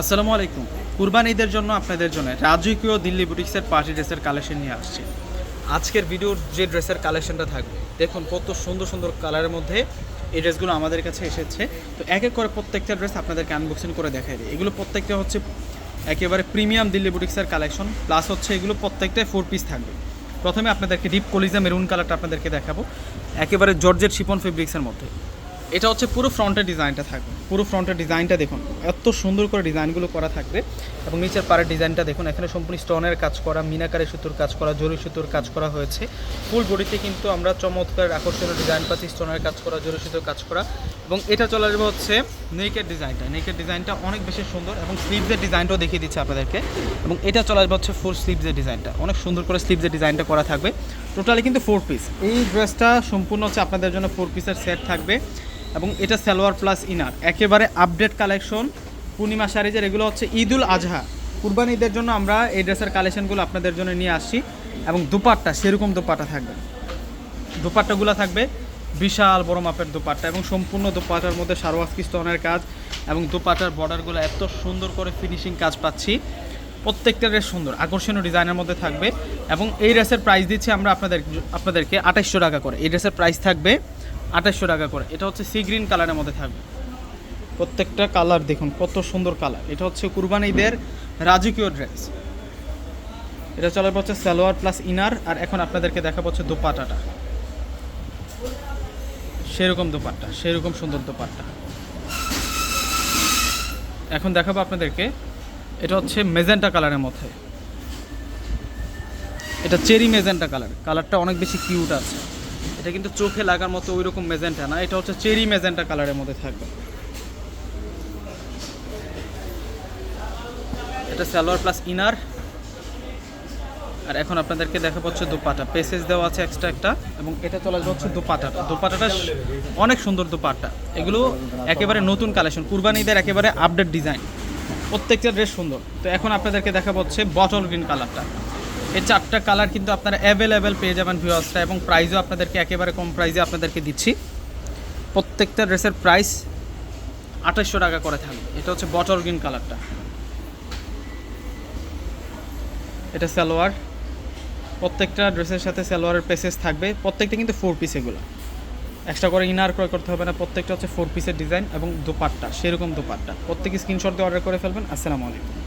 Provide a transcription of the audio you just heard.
আসসালামু আলাইকুম। কুরবান ঈদের জন্য আপনাদের জন্য রাজকীয় দিল্লি বুটিক্সের পার্টি ড্রেসের কালেকশন নিয়ে আসছে। আজকের ভিডিওর যে ড্রেসের কালেকশনটা থাকবে, দেখুন কত সুন্দর সুন্দর কালারের মধ্যে এই ড্রেসগুলো আমাদের কাছে এসেছে। তো এক এক করে প্রত্যেকটা ড্রেস আপনাদেরকে আনবক্সিং করে দেখাই দিই। এগুলো প্রত্যেকটা হচ্ছে একেবারে প্রিমিয়াম দিল্লি বুটিক্সের কালেকশন প্লাস হচ্ছে এগুলো প্রত্যেকটাই ফোর পিস থাকবে। প্রথমে আপনাদেরকে ডিপ কলিজা মেরুন কালারটা আপনাদেরকে দেখাবো। একেবারে জর্জেট শিপন ফেব্রিক্সের মধ্যে। এটা হচ্ছে পুরো ফ্রন্টের ডিজাইনটা থাকবে। পুরো ফ্রন্টের ডিজাইনটা দেখুন, এত সুন্দর করে ডিজাইনগুলো করা থাকবে। এবং নিচের পাড়ের ডিজাইনটা দেখুন, এখানে সম্পূর্ণ স্টোনের কাজ করা মিনাকারের সুতোর কাজ করা, জরি সুতোর কাজ করা হয়েছে। ফুল বডিতে কিন্তু আমরা চমৎকার আকর্ষণীয় ডিজাইন পাচ্ছি, স্টোনের কাজ করা, জরি সুতোর কাজ করা। এবং এটা চলে আসবে হচ্ছে নেকের ডিজাইনটা। নেকের ডিজাইনটা অনেক বেশি সুন্দর এবং স্লিভসের ডিজাইনটাও দেখিয়ে দিচ্ছে আপনাদেরকে। এবং এটা চলে আসবে হচ্ছে ফুল স্লিভসের ডিজাইনটা। অনেক সুন্দর করে স্লিভসের ডিজাইনটা করা থাকবে। টোটালি কিন্তু ফোর পিস এই ড্রেসটা সম্পূর্ণ হচ্ছে আপনাদের জন্য ফোর পিসের সেট থাকবে। এবং এটা সালোয়ার প্লাস ইনার। একেবারে আপডেট কালেকশন পূর্ণিমা শাড়িজের এগুলো হচ্ছে ঈদুল আজহা। কুরবানি ঈদের জন্য আমরা এই ড্রেসের কালেকশনগুলো আপনাদের জন্য নিয়ে আসছি এবং দুপাট্টা, সেরকম দুপাট্টা থাকবে। দুপাট্টাগুলো থাকবে বিশাল বড় মাপের দুপাট্টা এবং সম্পূর্ণ দুপাটার মধ্যে সারোয়াস্কি স্টোনের কাজ এবং দুপাটার বর্ডারগুলো এত সুন্দর করে ফিনিশিং কাজ পাচ্ছি। প্রত্যেকটা ড্রেস সুন্দর, আকর্ষণীয় ডিজাইনের মধ্যে থাকবে এবং এই ড্রেসের প্রাইস দিচ্ছি আমরা আপনাদের, আপনাদেরকে আঠাইশশো টাকা করে। এই ড্রেসের প্রাইস থাকবে আঠাইশশো টাকা করে। এটা হচ্ছে সি গ্রিন কালারের মধ্যে থাকবে। প্রত্যেকটা কালার দেখুন, কত সুন্দর কালার এটা হচ্ছে কুরবানি ঈদের রাজকীয় ড্রেস এটা চলে হচ্ছে সালোয়ার প্লাস ইনার আর এখন আপনাদেরকে দেখা হচ্ছে দোপাটাটা সেরকম দোপাট্টা, সেরকম সুন্দর দোপাট্টা। এখন দেখাবো আপনাদেরকে, এটা হচ্ছে মেজেন্টা কালারের মধ্যে। এটা চেরি মেজেন্টা কালার কালারটা অনেক বেশি কিউট আছে। এটা কিন্তু চোখে লাগার মতো ওই রকম মেজেন্টা না, এটা হচ্ছে চেরি মেজেন্টা কালারের মধ্যে থাকবে। এটা সালোয়ার প্লাস ইনার। আর এখন আপনাদেরকে দেখা পাচ্ছে দুপাটা। পেসেজ দেওয়া আছে এক্সট্রা একটা, এবং এটা চলে আসবে হচ্ছে দুপাটাটা। অনেক সুন্দর দুপাট্টা। এগুলো একেবারে নতুন কালেকশন কুরবানিদের একেবারে আপডেট ডিজাইন প্রত্যেকটা ড্রেস সুন্দর। তো এখন আপনাদেরকে দেখা পাচ্ছে বটল গ্রিন কালারটা এই চারটা কালার কিন্তু আপনারা অ্যাভেলেবেল পেয়ে যাবেন ভিউয়ার্সটা এবং প্রাইসও আপনাদেরকে একেবারে কম প্রাইসে আপনাদেরকে দিচ্ছি। প্রত্যেকটা ড্রেসের প্রাইস আঠাশশো টাকা করে থাকবে। এটা হচ্ছে বটল গ্রিন কালারটা এটা সালোয়ার। প্রত্যেকটা ড্রেসের সাথে সালোয়ারের পেসেস থাকবে। প্রত্যেকটা কিন্তু ফোর পিস এগুলো। এক্সট্রা করে ইনার ক্রয় করতে হবে না। প্রত্যেকটা হচ্ছে ফোর পিসের ডিজাইন এবং দোপাট্টা। সেরকম দোপাট্টা। প্রত্যেকে স্ক্রিনশট দিয়ে অর্ডার করে ফেলবেন। আসসালামু আলাইকুম।